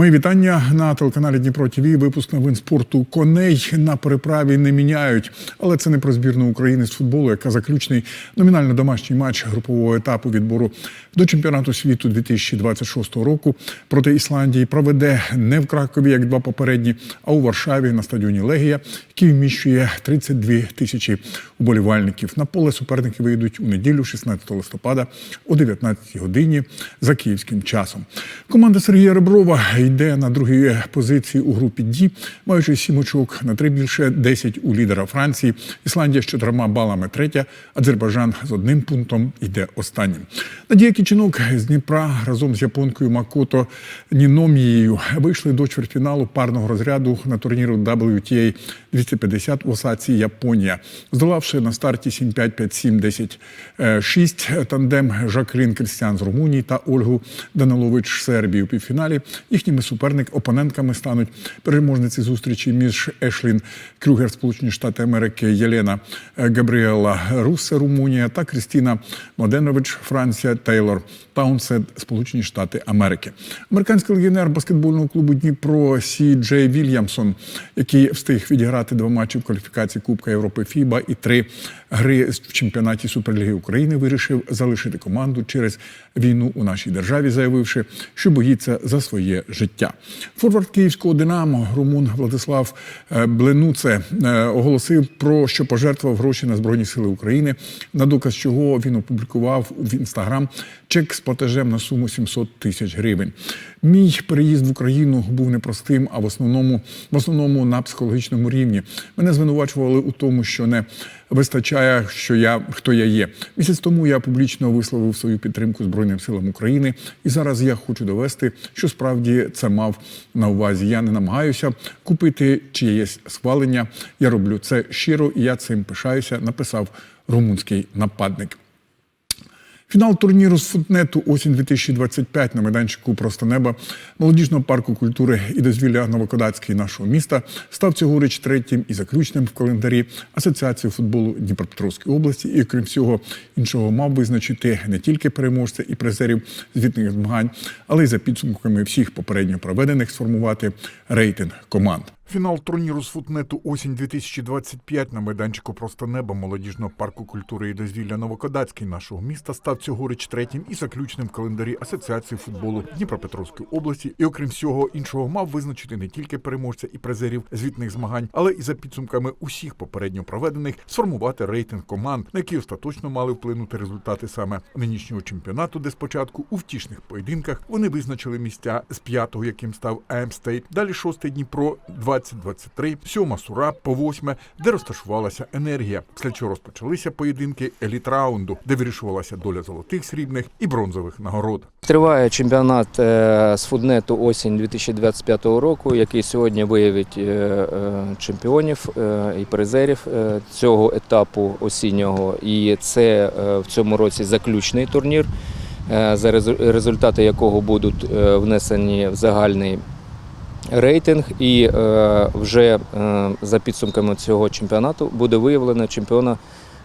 Мої вітання на телеканалі Дніпро ТВ. Випуск новин спорту коней на переправі не міняють. Але це не про збірну України з футболу, яка заключний номінально домашній матч групового етапу відбору до чемпіонату світу 2026 року проти Ісландії проведе не в Кракові, як два попередні, а у Варшаві на стадіоні Легія, який вміщує 32 тисячі уболівальників. На поле суперники вийдуть у неділю, 16 листопада, о 19 годині за київським часом. Команда Сергія Реброва йде на другій позиції у групі Ді, маючи сім очок на три більше 10 у лідера Франції. Ісландія з чотирма балами третя. Азербайджан з одним пунктом йде останнім. Надія Кіченок з Дніпра разом з японкою Макото Ніномією вийшли до чвертьфіналу парного розряду на турніру WTA 250 в Осаці, Японія, здолавши на старті 7-5, 5-7, 10-6 тандем Жакрин Крістіан з Румунії та Ольгу Данилович Сербії у півфіналі. Їхніми суперник опонентками стануть переможниці зустрічі між Ешлін Крюгер, Сполучені Штати Америки, Єлена Габріела Руссе, Румунія та Крістіна Моденович, Франція, Тейлор Таунсед, Сполучені Штати Америки. Американський легіонер баскетбольного клубу Дніпро Сі Джей Вільямсон, який встиг відіграти два матчі в кваліфікації Кубка Європи ФІБА і три гри в чемпіонаті Суперліги України, вирішив залишити команду через війну у нашій державі, заявивши, що боїться за своє життя. Форвард київського Динамо Румун Владислав е, Бленуце е, оголосив про що пожертвував гроші на Збройні Сили України, на доказ чого він опублікував в інстаграм чек з платежем на суму 700 тисяч гривень. Мій переїзд в Україну був непростим, а в основному в основному на психологічному рівні. Мене звинувачували у тому, що не вистачає, що я хто я є. Місяць тому я публічно висловив свою підтримку Збройним силам України, і зараз я хочу довести, що справді це мав на увазі. Я не намагаюся купити чиєсь схвалення. Я роблю це щиро, і я цим пишаюся. Написав румунський нападник. Фінал турніру з футнету осінь 2025 на майданчику Просто неба молодіжного парку культури і дозвілля Новокодацький нашого міста став цьогоріч третім і заключним в календарі Асоціації футболу Дніпропетровської області. І крім всього іншого, мав визначити не тільки переможця і призерів звітних змагань, але й за підсумками всіх попередньо проведених сформувати рейтинг команд. Фінал турніру з футнету осінь 2025 на майданчику Просто неба молодіжного парку культури і дозвілля Новокодацький нашого міста став цьогоріч третім і заключним в календарі Асоціації футболу Дніпропетровської області. І окрім всього іншого, мав визначити не тільки переможця і призерів звітних змагань, але і за підсумками усіх попередньо проведених сформувати рейтинг команд, на які остаточно мали вплинути результати саме нинішнього чемпіонату, де спочатку у втішних поєдинках вони визначили місця з п'ятого, яким став Емстейт, далі шостий Дніпро, 20-23, сьома Сура по восьме, де розташувалася енергія. Після чого розпочалися поєдинки еліт раунду, де вирішувалася доля золотих, срібних і бронзових нагород. Триває чемпіонат е, з фуднету осінь 2025 року, який сьогодні виявить е, е, чемпіонів і призерів цього етапу осіннього. І це в цьому році заключний турнір, за результати якого будуть внесені в загальний рейтинг. І е, вже е, за підсумками цього чемпіонату буде виявлено чемпіона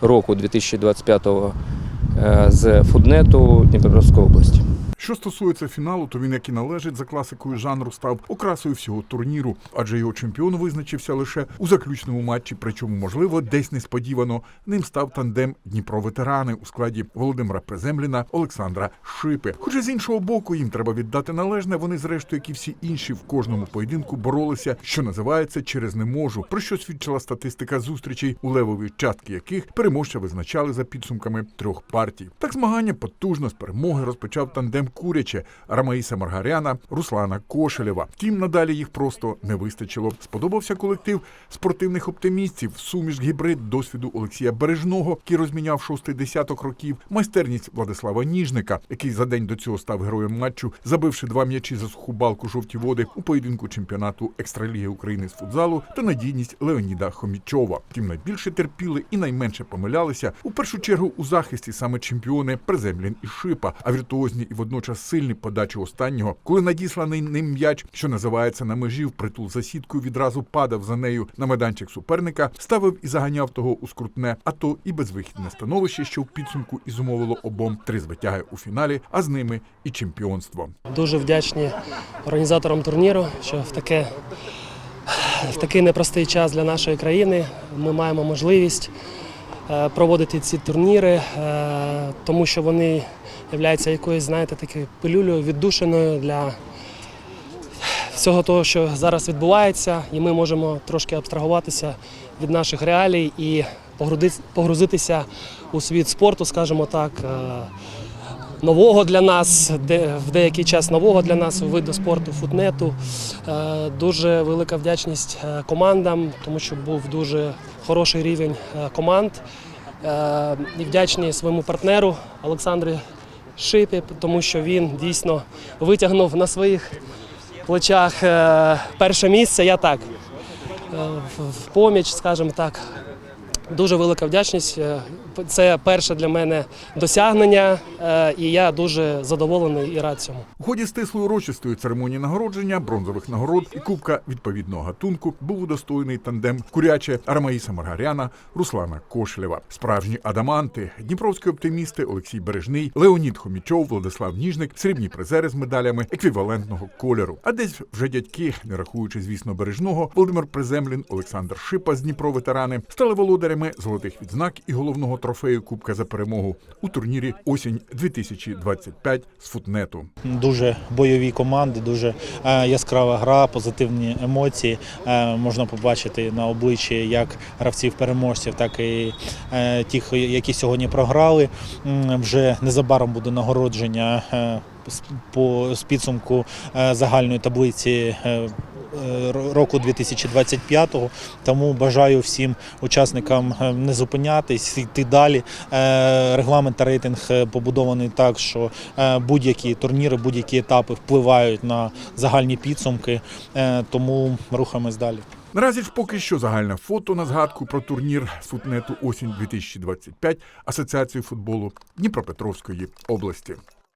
року 2025 е, з фуднету Дніпропетровської області. Що стосується фіналу, то він, як і належить за класикою жанру, став окрасою всього турніру, адже його чемпіон визначився лише у заключному матчі. Причому, можливо, десь несподівано ним став тандем Дніпро ветерани у складі Володимира Приземліна, Олександра Шипи. Хоча з іншого боку, їм треба віддати належне. Вони, зрештою, як і всі інші, в кожному поєдинку боролися, що називається через не можу. Про що свідчила статистика зустрічей, у левові частки яких переможця визначали за підсумками трьох партій. Так змагання потужно з перемоги розпочав тандем Куряче Рамаїса Маргаряна, Руслана Кошелєва. Втім, надалі їх просто не вистачило. Сподобався колектив спортивних оптимістів, суміш гібрид досвіду Олексія Бережного, який розміняв шостий десяток років, майстерність Владислава Ніжника, який за день до цього став героєм матчу, забивши два м'ячі за суху балку жовті води у поєдинку чемпіонату Екстраліги України з футзалу та надійність Леоніда Хомічова. Втім, найбільше терпіли і найменше помилялися у першу чергу у захисті саме чемпіони Приземлін і Шипа, а віртуозні і водночас водночас сильний подачі останнього, коли надісланий ним м'яч, що називається на межі впритул за сіткою, відразу падав за нею на майданчик суперника, ставив і заганяв того у скрутне, а то і безвихідне становище, що в підсумку і зумовило обом три звитяги у фіналі, а з ними і чемпіонство. Дуже вдячні організаторам турніру, що в таке в такий непростий час для нашої країни ми маємо можливість проводити ці турніри, е, тому що вони являються якоюсь, знаєте, такою пилюлею, віддушеною для всього того, що зараз відбувається, і ми можемо трошки абстрагуватися від наших реалій і погрузитися у світ спорту, скажімо так. Нового для нас, де в деякий час нового для нас виду спорту футнету. Е, Дуже велика вдячність е, командам, тому що був дуже хороший рівень е, команд. І вдячні своєму партнеру Олександру Шипі, тому що він дійсно витягнув на своїх плечах перше місце. Я так в поміч, скажімо так. Дуже велика вдячність. Е, Це перше для мене досягнення, е, і я дуже задоволений і рад цьому. У ході стислої урочистої церемонії нагородження, бронзових нагород і кубка відповідного гатунку був удостоєний тандем куряче Арамаїса Маргаряна, Руслана Кошелєва. Справжні адаманти, дніпровські оптимісти Олексій Бережний, Леонід Хомічов, Владислав Ніжник, срібні призери з медалями еквівалентного кольору. А десь вже дядьки, не рахуючи, звісно, бережного, Володимир Приземлін, Олександр Шипа з Дніпро ветерани стали володарями золотих відзнак і головного трофею Кубка за перемогу у турнірі осінь 2025 з футнету. Дуже бойові команди, дуже е, яскрава гра, позитивні емоції. Е, можна побачити на обличчі як гравців-переможців, так і е, тих, які сьогодні програли. Вже незабаром буде нагородження по з підсумку е, загальної таблиці. е, е, Року 2025-го, тому бажаю всім учасникам не зупинятись, йти далі. Регламент та рейтинг побудований так, що будь-які турніри, будь-які етапи впливають на загальні підсумки, тому рухаємось далі. Наразі ж поки що загальне фото на згадку про турнір футнету осінь 2025 Асоціації футболу Дніпропетровської області.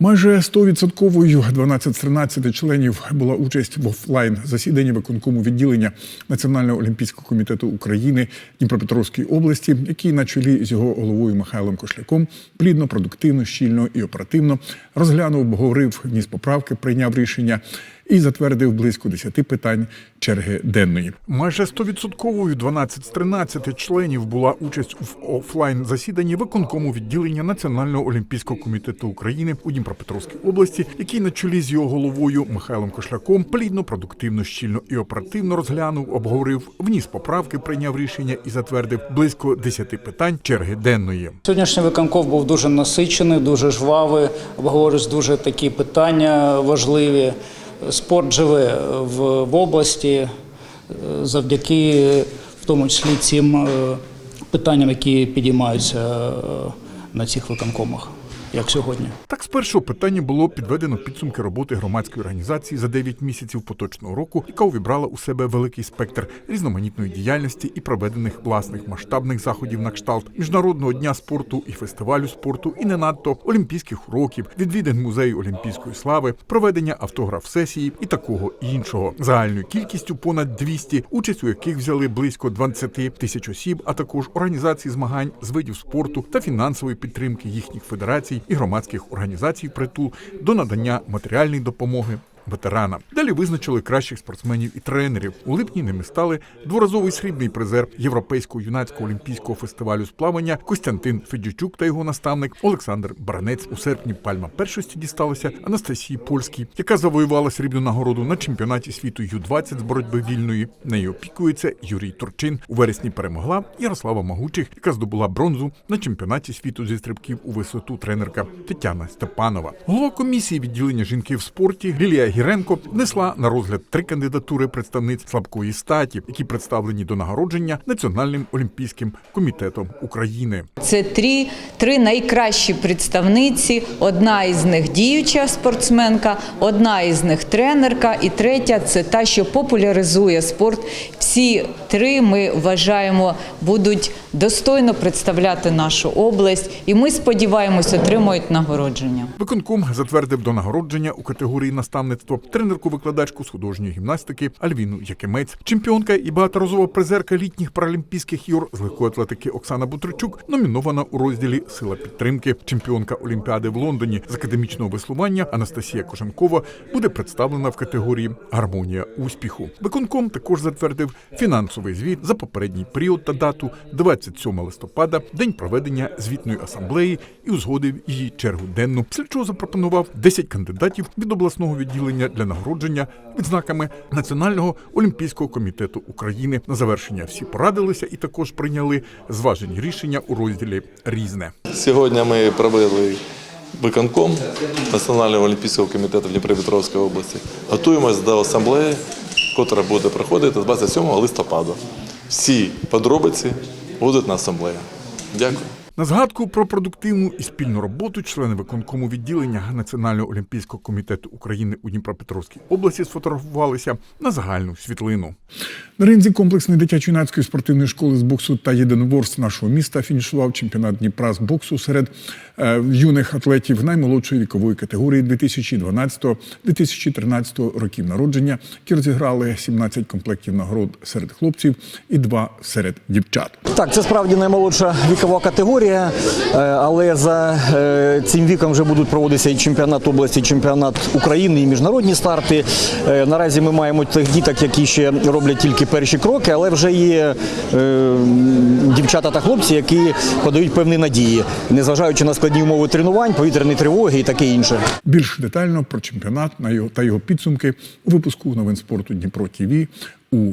Майже 100% 12 з 13 членів була участь в офлайн засіданні виконкому відділення Національного олімпійського комітету України Дніпропетровської області, який на чолі з його головою Михайлом Кошляком плідно, продуктивно, щільно і оперативно розглянув, обговорив, вніс поправки, прийняв рішення і затвердив близько 10 питань черги денної. Майже 100% 12 з 13 членів була участь в офлайн засіданні виконкому відділення Національного олімпійського комітету України у Дніпропетровській області, який на чолі з його головою Михайлом Кошляком плідно, продуктивно, щільно і оперативно розглянув, обговорив, вніс поправки, прийняв рішення і затвердив близько 10 питань черги денної. Сьогоднішній виконков був дуже насичений, дуже жвавий, обговорювались дуже такі питання важливі. Спорт живе в, в області е, завдяки в тому числі цим е, питанням, які підіймаються е, на цих виконкомах, як сьогодні. Так, з першого питання було підведено підсумки роботи громадської організації за 9 місяців поточного року, яка увібрала у себе великий спектр різноманітної діяльності і проведених власних масштабних заходів на кшталт міжнародного дня спорту і фестивалю спорту, і не надто олімпійських уроків, відвідин музею олімпійської слави, проведення автограф-сесії і такого іншого. Загальною кількістю понад 200, участь у яких взяли близько 20 тисяч осіб, а також організації змагань з видів спорту та фінансової підтримки їхніх федерацій і громадських організацій притул до надання матеріальної допомоги. Ветеранам далі визначили кращих спортсменів і тренерів. У липні ними стали дворазовий срібний призер Європейського юнацького олімпійського фестивалю з плавання Костянтин Федючук та його наставник Олександр Баранець. У серпні пальма першості дісталася Анастасії Польській, яка завоювала срібну нагороду на чемпіонаті світу Ю-20 з боротьби вільної. Нею опікується Юрій Турчин. У вересні перемогла Ярослава Магучих, яка здобула бронзу на чемпіонаті світу зі стрибків у висоту тренерка Тетяна Степанова. Голова комісії відділення жінки в спорті Лілія Гіренко внесла на розгляд три кандидатури представниць слабкої статі, які представлені до нагородження Національним олімпійським комітетом України. Це три, три найкращі представниці. Одна із них діюча спортсменка, одна із них тренерка, і третя це та, що популяризує спорт. Всі три ми вважаємо будуть достойно представляти нашу область, і ми сподіваємось, отримують нагородження. Виконком затвердив до нагородження у категорії наставництво тренерку-викладачку з художньої гімнастики Альвіну Якимець, чемпіонка і багаторазова призерка літніх паралімпійських ігор з легкої атлетики Оксана Бутричук номінована у розділі Сила підтримки. Чемпіонка Олімпіади в Лондоні з академічного веслування Анастасія Кожемкова буде представлена в категорії Гармонія успіху. Виконком також затвердив фінансовий звіт за попередній період та дату 27 листопада, день проведення звітної асамблеї і узгодив її чергу денну. Після чого запропонував 10 кандидатів від обласного відділення для нагородження відзнаками Національного олімпійського комітету України. На завершення всі порадилися і також прийняли зважені рішення у розділі Різне. Сьогодні ми провели виконком Національного олімпійського комітету Дніпропетровської області. Готуємось до асамблеї, яка буде проходити 27 листопада. Всі подробиці будуть на асамблеї. Дякую. На згадку про продуктивну і спільну роботу члени виконкому відділення Національного олімпійського комітету України у Дніпропетровській області сфотографувалися на загальну світлину. На ринзі комплексної дитячо-юнацької спортивної школи з боксу та єдиноборств нашого міста фінішував чемпіонат Дніпра з боксу серед е, юних атлетів наймолодшої вікової категорії 2012-2013 років народження, які розіграли 17 комплектів нагород серед хлопців і два серед дівчат. Так, це справді наймолодша вікова категорія, е, але за е, цим віком вже будуть проводитися і чемпіонат області, і чемпіонат України, і міжнародні старти. Е, Наразі ми маємо тих діток, які ще роблять тільки перші кроки, але вже є дівчата та хлопці, які подають певні надії, незважаючи на складні умови тренувань, повітряні тривоги і таке інше. Більш детально про чемпіонат та його підсумки у випуску новин спорту Дніпро ТІВІ у